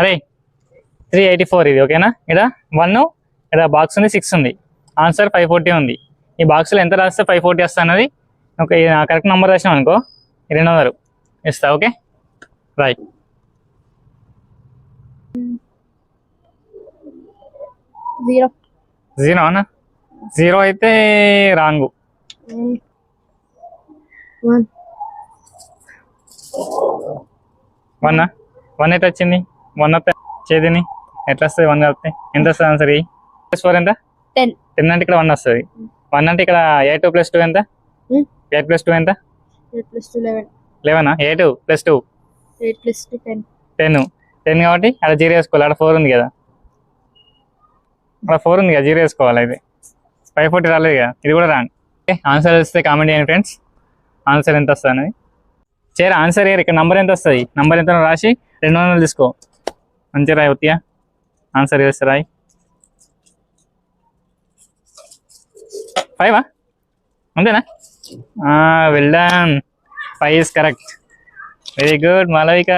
అరే three eighty four ఇది? ఓకేనా ఇక్కడ వన్ ఇక్కడ బాక్స్ ఉంది సిక్స్ ఉంది. ఆన్సర్ ఫైవ్ ఫోర్టీ ఉంది. ఈ బాక్స్లో ఎంత రాస్తే ఫైవ్ ఫోర్టీ వస్తా అన్నది? ఒక కరెక్ట్ నెంబర్ రాసినాం అనుకో రెండు వందలు. ఇస్తా ఓకే రైట్ జీరో జీరో అన్న జీరో అయితే రాంగు. వన్ వన్ వన్ అయితే వచ్చింది? వన్ వస్తే చేతిని ఎట్లా వస్తుంది వన్ వస్తే ఎంత వస్తుంది ఆన్సర్ ఈ ప్లస్ ఫోర్ ఎంత? టెన్ టెన్ అంటే ఇక్కడ వన్ వస్తుంది. వన్ అంటే ఇక్కడ ఎయిట్ ప్లస్ టూ ఎంత? ఎయిట్ ప్లస్ టూ ఎంత? Eight plus two eleven లెవెనా eight plus two eight plus two ten ten ten కాబట్టి అక్కడ జీరో వేసుకోవాలి. అక్కడ ఫోర్ ఉంది కదా. అక్కడ ఫోర్ ఉంది కదా జీరో వేసుకోవాలి అయితే. ఫైవ్ ఫోర్టీ రాలేదు కదా. ఇది కూడా రాంగ్. ఓకే ఆన్సర్ వస్తే కామెంట్ చేయండి ఫ్రెండ్స్ ఆన్సర్ ఎంత వస్తుంది అనేది. చేర ఆన్సర్ ఇక్కడ నంబర్ ఎంత వస్తుంది? నంబర్ ఎంత రాసి రెండు వందలు తీసుకో. మంచిగా రాయి ఒత్తియా ఆన్సర్ చేస్తే రాయి ఫైవా అంతేనా well done five is correct very good Malavika